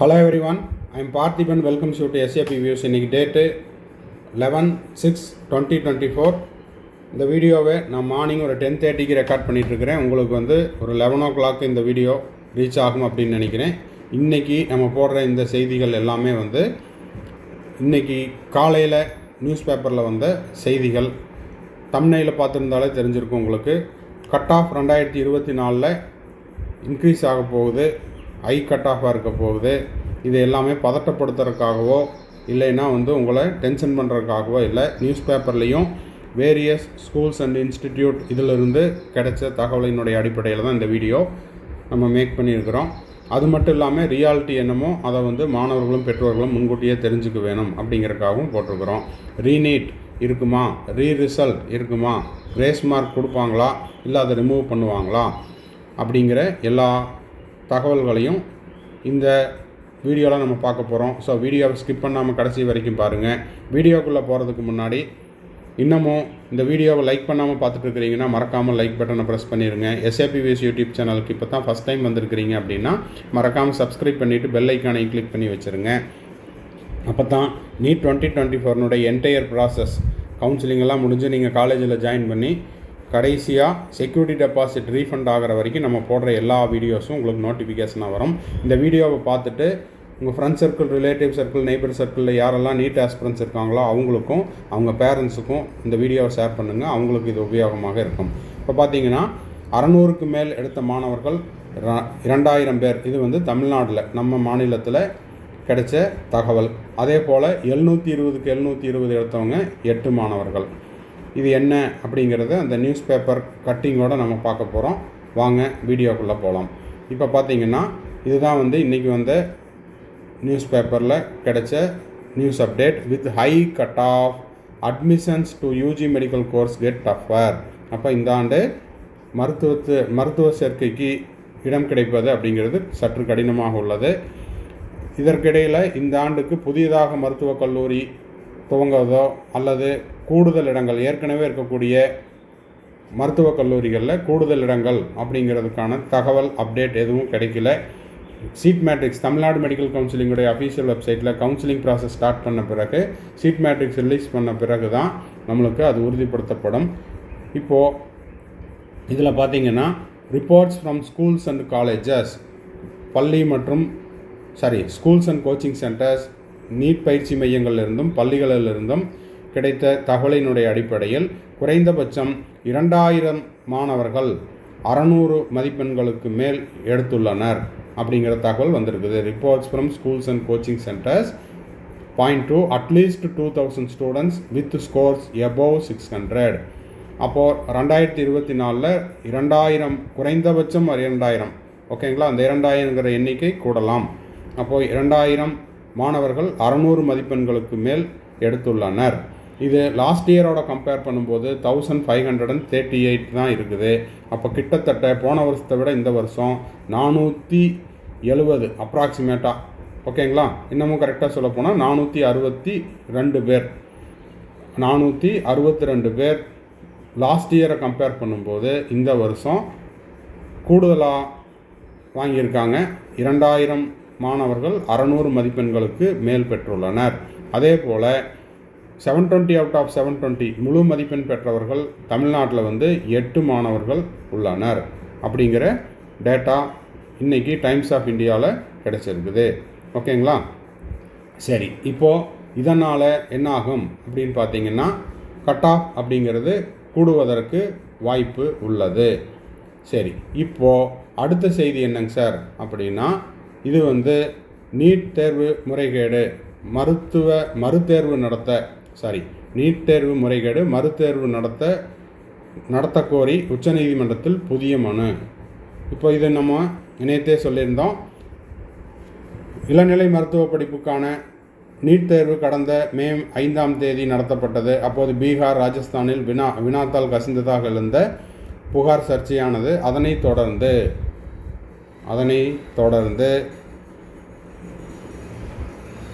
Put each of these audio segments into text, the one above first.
Hello everyone I'm Parthiban welcome shoe to SAP views இன்னைக்கு date eleven six twenty twenty four இந்த வீடியோவை நான் morning ஒரு ten தேர்ட்டிக்கு ரெக்கார்ட் பண்ணிகிட்ருக்கிறேன் உங்களுக்கு வந்து ஒரு லெவன் ஓ கிளாக் இந்த வீடியோ ரீச் ஆகும் அப்படின்னு நினைக்கிறேன். இன்றைக்கி நம்ம போடுற இந்த செய்திகள் எல்லாமே வந்து இன்றைக்கி காலையில் நியூஸ் பேப்பரில் வந்த செய்திகள். தம்னையில் பார்த்துருந்தாலே தெரிஞ்சிருக்கும் உங்களுக்கு. கட் ஆஃப் ரெண்டாயிரத்தி இருபத்தி நாலில் இன்க்ரீஸ் ஆக போகுது. ஐ கட் ஆஃபாக இருக்க போகுது. இது எல்லாமே பதட்டப்படுத்துறதுக்காகவோ இல்லைன்னா வந்து உங்களை டென்ஷன் பண்ணுறதுக்காகவோ இல்லை. நியூஸ் பேப்பர்லேயும் வேரியஸ் ஸ்கூல்ஸ் அண்ட் இன்ஸ்டிடியூட் இதிலிருந்து கிடைச்ச தகவலினுடைய அடிப்படையில் தான் இந்த வீடியோ நம்ம மேக் பண்ணியிருக்கிறோம். அது மட்டும் இல்லாமல் ரியாலிட்டி என்னமோ அதை வந்து மாணவர்களும் பெற்றோர்களும் முன்கூட்டியே தெரிஞ்சுக்க வேணும் அப்படிங்கிறதுக்காகவும் போட்டிருக்கிறோம். ரீநீட் இருக்குமா? ரீ ரிசல்ட் இருக்குமா? கிரேஸ் மார்க் கொடுப்பாங்களா? இல்லை அதை ரிமூவ் பண்ணுவாங்களா? அப்படிங்கிற எல்லா தகவல்களையும் இந்த வீடியோவில் நம்ம பார்க்க போகிறோம் ஸோ வீடியோவை ஸ்கிப் பண்ணாமல் கடைசி வரைக்கும் பாருங்கள் வீடியோக்குள்ளே போகிறதுக்கு முன்னாடி இன்னமும் இந்த வீடியோவை லைக் பண்ணாமல் பார்த்துட்டு இருக்கிறீங்கன்னா மறக்காமல் லைக் பட்டனை ப்ரெஸ் பண்ணிடுங்க எஸ்ஏபிவிஎஸ் யூடியூப் சேனலுக்கு இப்போ தான் ஃபஸ்ட் டைம் வந்திருக்கிறீங்க அப்படின்னா மறக்காமல் சப்ஸ்கிரைப் பண்ணிவிட்டு பெல் ஐக்கானையும் கிளிக் பண்ணி வச்சுருங்க. அப்போ தான் நீட் டுவெண்ட்டி டுவெண்ட்டி ஃபோர்னுடைய என்டையர் ப்ராசஸ் கவுன்சிலிங் எல்லாம் முடிஞ்சு நீங்கள் காலேஜில் ஜாயின் பண்ணி கடைசியாக செக்யூரிட்டி டெபாசிட் ரீஃபண்ட் ஆகிற வரைக்கும் நம்ம போடுற எல்லா வீடியோஸும் உங்களுக்கு நோட்டிஃபிகேஷனாக வரும். இந்த வீடியோவை பார்த்துட்டு உங்கள் friend circle relative circle neighbour சர்க்கிளில் யாரெல்லாம் நீட் ஆஸ்பிரன்ஸ் இருக்காங்களோ அவங்களுக்கும் அவங்க பேரண்ட்ஸுக்கும் இந்த வீடியோவை ஷேர் பண்ணுங்கள் அவங்களுக்கு இது உபயோகமாக இருக்கும். இப்போ பார்த்தீங்கன்னா அறநூறுக்கு மேல் எடுத்த மாணவர்கள் ர- இரண்டாயிரம் பேர். இது வந்து தமிழ்நாட்டில் நம்ம மாநிலத்தில் கிடைச்ச தகவல். அதே போல் எழுநூற்றி இருபதுக்கு எழுநூற்றி இருபது எடுத்தவங்க எட்டு மாணவர்கள். இது என்ன அப்படிங்கிறத அந்த நியூஸ் பேப்பர் கட்டிங்கோட நம்ம பார்க்க போகிறோம் வாங்க வீடியோக்குள்ளே போகலாம் இப்போ பார்த்தீங்கன்னா இதுதான் வந்து இன்றைக்கி வந்த நியூஸ் பேப்பரில் கிடைச்ச news update with high cut off admissions to UG medical course get tougher அப்போ இந்த ஆண்டு மருத்துவத்து மருத்துவ சேர்க்கைக்கு இடம் கிடைப்பது அப்படிங்கிறது சற்று கடினமாக உள்ளது. இதற்கிடையில் இந்த ஆண்டுக்கு புதியதாக மருத்துவக் கல்லூரி துவங்குவதோ அல்லது கூடுதல் இடங்கள் ஏற்கனவே இருக்கக்கூடிய மருத்துவக் கல்லூரிகளில் கூடுதல் இடங்கள் அப்படிங்கிறதுக்கான தகவல் அப்டேட் எதுவும் கிடைக்கல. சீட் மேட்ரிக்ஸ் தமிழ்நாடு மெடிக்கல் கவுன்சிலிங்குடைய அஃபீஷியல் வெப்சைட்டில் கவுன்சிலிங் ப்ராசஸ் ஸ்டார்ட் பண்ண பிறகு சீட் மேட்ரிக்ஸ் ரிலீஸ் பண்ண பிறகு தான் நம்மளுக்கு அது உறுதிப்படுத்தப்படும். இப்போது இதில் பார்த்தீங்கன்னா reports from schools and colleges பள்ளி மற்றும் sorry schools and coaching centres NEET பயிற்சி மையங்களிலிருந்தும் பள்ளிகளிலிருந்தும் கிடைத்த தகவலினுடைய அடிப்படையில் குறைந்தபட்சம் இரண்டாயிரம் மாணவர்கள் அறநூறு மதிப்பெண்களுக்கு மேல் எடுத்துள்ளனர் அப்படிங்கிற தகவல் வந்திருக்குது. Reports from schools and coaching centres point two at least two thousand students with scores above six hundred அப்போது ரெண்டாயிரத்தி இருபத்தி நாலில் இரண்டாயிரம் குறைந்தபட்சம் இரண்டாயிரம். ஓகேங்களா அந்த இரண்டாயிரங்கிற எண்ணிக்கை கூடலாம். அப்போது இரண்டாயிரம் மாணவர்கள் அறநூறு மதிப்பெண்களுக்கு மேல் எடுத்துள்ளனர். இது லாஸ்ட் இயரோட கம்பேர் பண்ணும்போது thousand five hundred and thirty eight தான் இருக்குது. அப்போ கிட்டத்தட்ட போன வருஷத்தை விட இந்த வருஷம் நானூற்றி எழுபது அப்ராக்சிமேட்டாக ஓகேங்களா? இன்னமும் கரெக்டாக சொல்ல போனால் நானூற்றி அறுபத்தி ரெண்டு பேர். நானூற்றி அறுபத்தி ரெண்டு பேர் லாஸ்ட் இயரை கம்பேர் பண்ணும்போது இந்த வருஷம் கூடுதலாக வாங்கியிருக்காங்க. இரண்டாயிரம் மாணவர்கள் அறநூறு மதிப்பெண்களுக்கு மேல் பெற்றுள்ளனர். அதே போல் seven twenty out of seven twenty முழு மதிப்பெண் பெற்றவர்கள் தமிழ்நாட்டில் வந்து எட்டு மாணவர்கள் உள்ளனர். அப்படிங்கிற டேட்டா இன்றைக்கி டைம்ஸ் ஆஃப் இந்தியாவில் கிடச்சிருக்குது. ஓகேங்களா? சரி இப்போது இதனால் என்ன ஆகும் அப்படின்னு பார்த்தீங்கன்னா கட் ஆஃப் அப்படிங்கிறது கூடுவதற்கு வாய்ப்பு உள்ளது. சரி இப்போது அடுத்த செய்தி என்னங்க சார்? அப்படின்னா இது வந்து நீட் தேர்வு முறைகேடு. மருத்துவ மறுதேர்வு நடத்த சாரி நீட் தேர்வு முறைகேடு மறுதேர்வு நடத்த நடத்தக்கோரி உச்சநீதிமன்றத்தில் புதிய மனு. இப்போ இது நம்ம இணையத்தே சொல்லியிருந்தோம். இளநிலை மருத்துவ படிப்புக்கான நீட் தேர்வு கடந்த மே ஐந்தாம் தேதி நடத்தப்பட்டது. அப்போது பீகார் ராஜஸ்தானில் வினா வினாத்தால் கசிந்ததாக இருந்த புகார் சர்ச்சையானது அதனை தொடர்ந்து அதனை தொடர்ந்து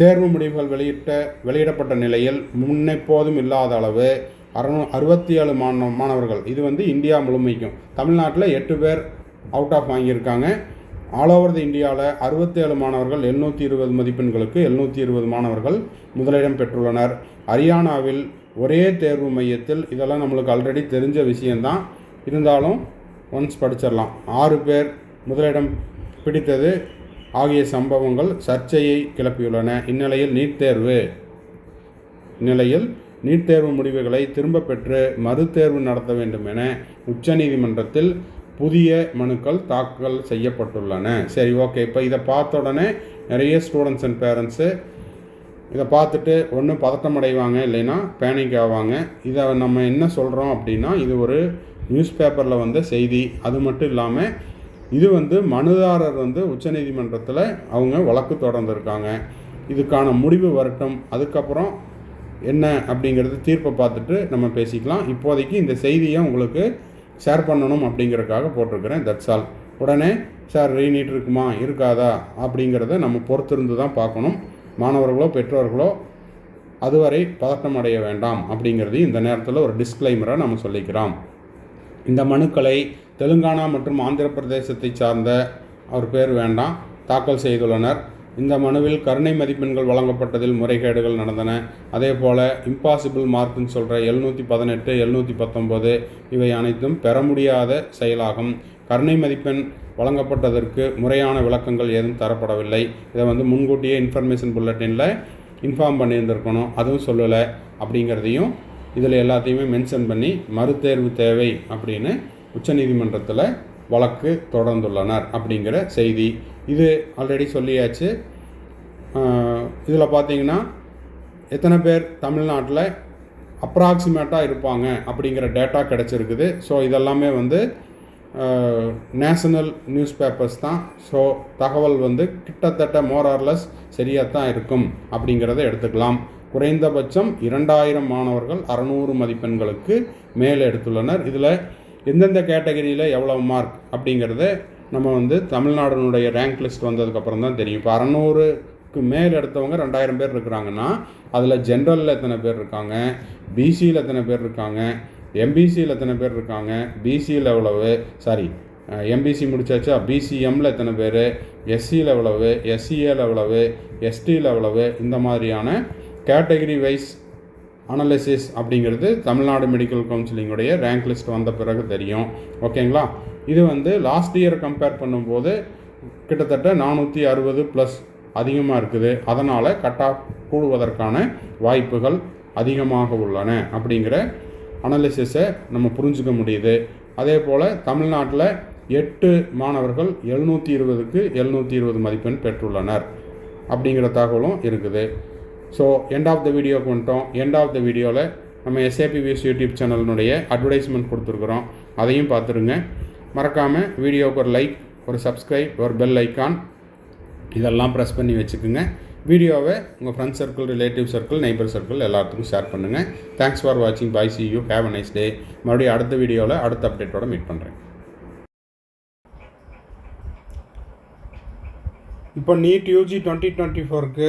தேர்வு முடிவுகள் வெளியிட்ட வெளியிடப்பட்ட நிலையில் முன்னெப்போதும் இல்லாத அளவு அறுநூ அறுபத்தி ஏழு மாணவ மாணவர்கள் இது வந்து இந்தியா முழுமைக்கும். தமிழ்நாட்டில் எட்டு பேர் அவுட் ஆஃப் வாங்கியிருக்காங்க. ஆல் ஓவர் தி இந்தியாவில் அறுபத்தேழு மாணவர்கள் எழுநூற்றி இருபது மதிப்பெண்களுக்கு எழுநூற்றி இருபது மாணவர்கள் முதலிடம் பெற்றுள்ளனர். ஹரியானாவில் ஒரே தேர்வு மையத்தில் இதெல்லாம் நம்மளுக்கு ஆல்ரெடி தெரிஞ்ச விஷயந்தான் இருந்தாலும் ஒன்ஸ் படிச்சிடலாம். ஆறு பேர் முதலிடம் பிடித்தது ஆகிய சம்பவங்கள் சர்ச்சையை கிளப்பியுள்ளன. இந்நிலையில் நீட் தேர்வு. இந்நிலையில் நீட் தேர்வு முடிவுகளை திரும்ப பெற்று மறுதேர்வு நடத்த வேண்டும் என உச்சநீதிமன்றத்தில் புதிய மனுக்கள் தாக்கல் செய்யப்பட்டுள்ளன. சரி ஓகே. இப்போ இதை பார்த்த உடனே நிறைய ஸ்டூடெண்ட்ஸ் அண்ட் பேரண்ட்ஸு இதை பார்த்துட்டு ஒன்று பதட்டம் அடைவாங்க இல்லைன்னா பேனிக் ஆவாங்க. இதை நம்ம என்ன சொல்கிறோம் அப்படின்னா இது ஒரு நியூஸ் பேப்பரில் வந்த செய்தி. அது மட்டும் இல்லாமல் இது வந்து மனுதாரர் வந்து உச்சநீதிமன்றத்தில் அவங்க வழக்கு தொடர்ந்துருக்காங்க. இதுக்கான முடிவு வரட்டும். அதுக்கப்புறம் என்ன அப்படிங்கிறது தீர்ப்பை பார்த்துட்டு நம்ம பேசிக்கலாம். இப்போதைக்கு இந்த செய்தியை உங்களுக்கு ஷேர் பண்ணணும் அப்படிங்கிறதுக்காக போட்டிருக்கிறேன். தட்ஸ் ஆல் உடனே சார் ரீநீட் இருக்குமா? இருக்காதா? அப்படிங்கிறத நம்ம பொறுத்திருந்து தான் பார்க்கணும். மாணவர்களோ பெற்றோர்களோ அதுவரை பதட்டம் அடைய வேண்டாம் அப்படிங்கிறதையும் இந்த நேரத்தில் ஒரு டிஸ்க்ளைமராக நம்ம சொல்லிக்கிறோம். இந்த மனுக்களை தெலுங்கானா மற்றும் ஆந்திர பிரதேசத்தை சார்ந்த அவர் பேர் வேண்டாம் தாக்கல் செய்துள்ளனர். இந்த மனுவில் கருணை மதிப்பெண்கள் வழங்கப்பட்டதில் முறைகேடுகள் நடந்தன. அதே போல் இம்பாசிபிள் மார்க்குன்னு சொல்கிற எழுநூற்றி பதினெட்டு எழுநூற்றி பத்தொம்போது இவை அனைத்தும் பெற முடியாத செயலாகும். கருணை மதிப்பெண் வழங்கப்பட்டதற்கு முறையான விளக்கங்கள் ஏதும் தரப்படவில்லை. இதை வந்து முன்கூட்டியே இன்ஃபர்மேஷன் புல்லட்டினில் இன்ஃபார்ம் பண்ணியிருந்திருக்கணும். அதுவும் சொல்லலை. அப்படிங்கிறதையும் இதில் எல்லாத்தையுமே மென்ஷன் பண்ணி மறுதேர்வு தேவை அப்படின்னு உச்சநீதிமன்றத்தில் வழக்கு தொடர்ந்துள்ளனர் அப்படிங்கிற செய்தி. இது ஆல்ரெடி சொல்லியாச்சு. இதில் பார்த்தீங்கன்னா எத்தனை பேர் தமிழ்நாட்டில் அப்ராக்சிமேட்டாக இருப்பாங்க அப்படிங்கிற டேட்டா கிடச்சிருக்குது. ஸோ இதெல்லாமே வந்து நேஷனல் நியூஸ் பேப்பர்ஸ் தான். ஸோ தகவல் வந்து கிட்டத்தட்ட மோரார்லெஸ் சரியாக தான் இருக்கும் அப்படிங்கிறத எடுத்துக்கலாம். குறைந்தபட்சம் இரண்டாயிரம் மாணவர்கள் அறநூறு மதிப்பெண்களுக்கு மேல் எடுத்துள்ளனர். இதில் எந்தெந்த கேட்டகரியில் எவ்வளோ மார்க் அப்படிங்கிறத நம்ம வந்து தமிழ்நாடுனுடைய ரேங்க் லிஸ்ட் வந்ததுக்கப்புறம் தான் தெரியும். இப்போ அறநூறுக்கு மேல் எடுத்தவங்க ரெண்டாயிரம் பேர் இருக்கிறாங்கன்னா அதில் ஜென்ரலில் எத்தனை பேர் இருக்காங்க? பிசியில் எத்தனை பேர் இருக்காங்க? எம்பிசியில் எத்தனை பேர் இருக்காங்க? பிசியில் எவ்வளவு? Sorry MBC முடிச்சாச்சா? பிசிஎம்மில் எத்தனை பேர்? எஸ்சியில் எவ்வளவு? எஸ்சிஏல எவ்வளவு? எஸ்டியில் எவ்வளவு? இந்த மாதிரியான கேட்டகரி வைஸ் அனலிசிஸ் அப்படிங்கிறது தமிழ்நாடு மெடிக்கல் கவுன்சிலிங்குடைய ரேங்க் லிஸ்ட் வந்த பிறகு தெரியும். ஓகேங்களா இது வந்து லாஸ்ட் இயர் கம்பேர் பண்ணும்போது கிட்டத்தட்ட நானூற்றி அறுபது ப்ளஸ் அதிகமாக இருக்குது. அதனால் கட் ஆஃப் கூடுவதற்கான வாய்ப்புகள் அதிகமாக உள்ளன அப்படிங்கிற அனலிசிஸை நம்ம புரிஞ்சுக்க முடியுது. அதே போல் தமிழ்நாட்டில் எட்டு மாணவர்கள் எழுநூற்றி இருபதுக்கு எழுநூற்றி இருபது மதிப்பெண் பெற்றுள்ளனர் அப்படிங்கிற தகவலும் இருக்குது. ஸோ எண்ட் ஆஃப் த வீடியோக்கு வந்துட்டோம் எண்ட் ஆஃப் த வீடியோவில் நம்ம எஸ்ஏபி வியூஸ் யூடியூப் சேனலினுடைய அட்வர்டைஸ்மெண்ட் கொடுத்துருக்குறோம். அதையும் பார்த்துருங்க. மறக்காமல் வீடியோவுக்கு ஒரு லைக் ஒரு சப்ஸ்கிரைப் ஒரு பெல் ஐக்கான் இதெல்லாம் ப்ரெஸ் பண்ணி வச்சுக்கோங்க. வீடியோவை உங்கள் friend circle relative circle neighbour circle எல்லாத்துக்கும் ஷேர் பண்ணுங்கள் தேங்க்ஸ் ஃபார் வாட்சிங் bye see you have a nice day மறுபடியும் அடுத்த வீடியோவில் அடுத்த அப்டேட்டோட மீட் பண்ணுறேன் இப்போ நீட் யூஜி டுவெண்ட்டி டுவெண்ட்டி ஃபோருக்கு